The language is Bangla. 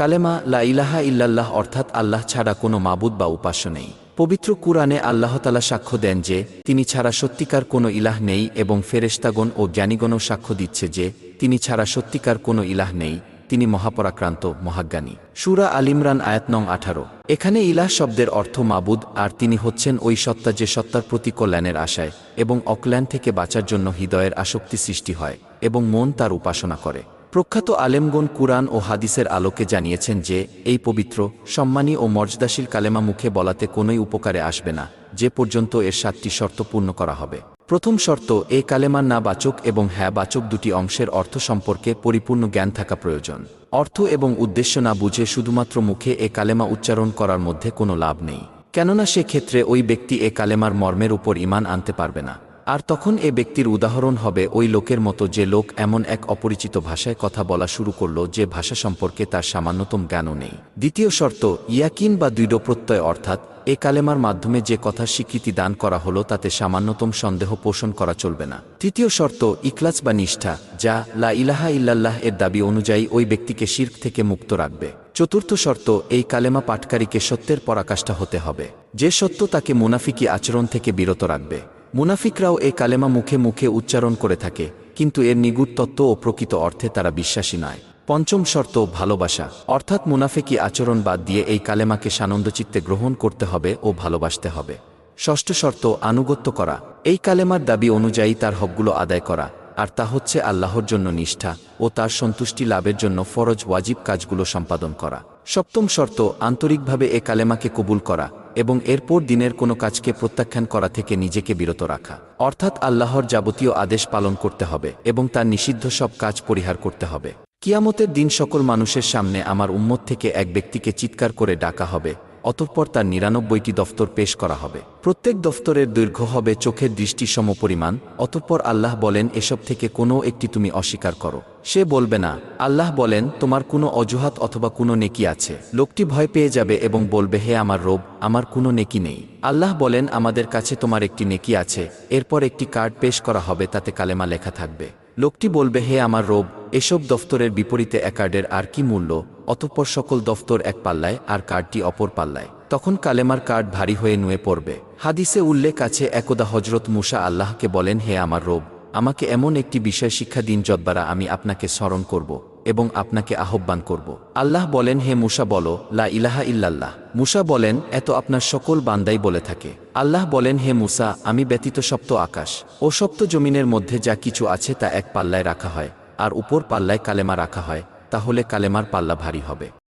কালেমা লা ইলাহা ইল্লাল্লাহ অর্থাৎ আল্লাহ ছাড়া কোনো মাবুদ বা উপাস্য নেই। পবিত্র কুরআনে আল্লাহতালা সাক্ষ্য দেন যে, তিনি ছাড়া সত্যিকার কোনো ইলাহ নেই এবং ফেরেশতাগণ ও জ্ঞানীগণও সাক্ষ্য দিচ্ছে যে, তিনি ছাড়া সত্যিকার কোনো ইলাহ নেই, তিনি মহাপরাক্রান্ত, মহাজ্ঞানী। সুরা আলিমরান আয়াত নং আঠারো। এখানে ইলাহ শব্দের অর্থ মাবুদ, আর তিনি হচ্ছেন ওই সত্তা যে সত্তার প্রতি কল্যাণের আশায় এবং অকল্যাণ থেকে বাঁচার জন্য হৃদয়ের আসক্তি সৃষ্টি হয় এবং মন তার উপাসনা করে। প্রখ্যাত আলেমগণ কুরআন ও হাদিসের আলোকে জানিয়েছেন যে, এই পবিত্র, সম্মানী ও মর্যাদাশীল কালেমা মুখে বলাতে কোনোই উপকারে আসবে না, যে পর্যন্ত এর সাতটি শর্ত পূর্ণ করা হবে। প্রথম শর্ত এ কালেমার না বাচক এবং হ্যাঁ বাচক দুটি অংশের অর্থ সম্পর্কে পরিপূর্ণ জ্ঞান থাকা প্রয়োজন। অর্থ এবং উদ্দেশ্য না বুঝে শুধুমাত্র মুখে এ কালেমা উচ্চারণ করার মধ্যে কোনো লাভ নেই। কেননা সেক্ষেত্রে ওই ব্যক্তি এ কালেমার মর্মের উপর ইমান আনতে পারবে না। আর তখন এ ব্যক্তির উদাহরণ হবে ওই লোকের মতো যে লোক এমন এক অপরিচিত ভাষায় কথা বলা শুরু করল যে ভাষা সম্পর্কে তার সামান্যতম জ্ঞানও নেই। দ্বিতীয় শর্ত, ইয়াকিন বা দৃঢ় প্রত্যয় অর্থাৎ, এ কালেমার মাধ্যমে যে কথা স্বীকৃতি দান করা হলো তাতে সামান্যতম সন্দেহ পোষণ করা চলবে না। তৃতীয় শর্ত ইকলাস বা নিষ্ঠা, যা লা ইলাহা ইল্লাল্লাহ এর দাবি অনুযায়ী ওই ব্যক্তিকে শির্ক থেকে মুক্ত রাখবে। চতুর্থ শর্ত, এই কালেমা পাটকারীকে সত্যের পরাকাষ্ঠা হতে হবে। যে সত্য তাকে মুনাফিকি আচরণ থেকে বিরত রাখবে। মুনাফিকরাও এ কালেমা মুখে মুখে উচ্চারণ করে থাকে, কিন্তু এর নিগুড় তত্ত্ব ও প্রকৃত অর্থে তারা বিশ্বাসী নয়। পঞ্চম শর্ত, ভালোবাসা। অর্থাৎ মুনাফিকি আচরণ বাদ দিয়ে এই কালেমাকে সানন্দচিত্তে গ্রহণ করতে হবে ও ভালোবাসতে হবে। ষষ্ঠ শর্ত, আনুগত্য করা। এই কালেমার দাবি অনুযায়ী তার হকগুলো আদায় করা, আর তা হচ্ছে আল্লাহর জন্য নিষ্ঠা ও তার সন্তুষ্টি লাভের জন্য ফরজ, ওয়াজিব কাজগুলো সম্পাদন করা। সপ্তম শর্ত, আন্তরিকভাবে এ কালেমাকে কবুল করা। এবং এরপর দিনের কোনো কাজকে প্রত্যাখ্যান করা থেকে নিজেকে বিরত রাখা। অর্থাৎ আল্লাহর যাবতীয় আদেশ পালন করতে হবে এবং তার নিষিদ্ধ সব কাজ পরিহার করতে হবে। কিয়ামতের দিন সকল মানুষের সামনে আমার উম্মত থেকে এক ব্যক্তিকে চিৎকার করে ডাকা হবে। অতঃপর তার নিরানব্বইটি দফতর পেশ করা হবে। প্রত্যেক দফতরের দৈর্ঘ্য হবে চোখের দৃষ্টি সমপরিমাণ, অতঃপর আল্লাহ বলেন, এসব থেকে কোনো একটি তুমি অস্বীকার করো। সে বলবে, না। আল্লাহ বলেন, তোমার কোনো অজুহাত অথবা কোনো নেকি আছে। লোকটি ভয় পেয়ে যাবে এবং বলবে, হে আমার রোব, আমার কোনো নেকি নেই। আল্লাহ বলেন, আমাদের কাছে তোমার একটি নেকি আছে। এরপর একটি কার্ড পেশ করা হবে, তাতে কালেমা লেখা থাকবে। লোকটি বলবে, হে আমার রোব এসব দফতরের বিপরীতে একার্ডের আর কি মূল্য, অতঃপর সকল দফতর এক পাল্লায় আর কার্ডটি অপর পাল্লায়। তখন কালেমার কার্ড ভারী হয়ে নুয়ে পড়বে। হাদিসে উল্লেখ আছে, একদা হজরত মুসা আল্লাহকে বলেন, হে আমার রোব, আমাকে এমন একটি বিষয় শিক্ষা দিন যদ্বারা আমি আপনাকে স্মরণ করব এবং আপনাকে আহ্বান করব। আল্লাহ বলেন, হে মুসা, বলো, লা ইলাহা ইল্লাল্লাহ। মুসা বলেন, এত আপনার সকল বান্দাই বলে থাকে। আল্লাহ বলেন, হে মুসা, আমি ব্যতীত সপ্ত আকাশ। ও সপ্ত জমিনের মধ্যে যা কিছু আছে তা এক পাল্লায় রাখা হয়। আর উপর পাল্লায় কালেমা রাখা হয় তাহলে কালেমার পাল্লা ভারী হবে।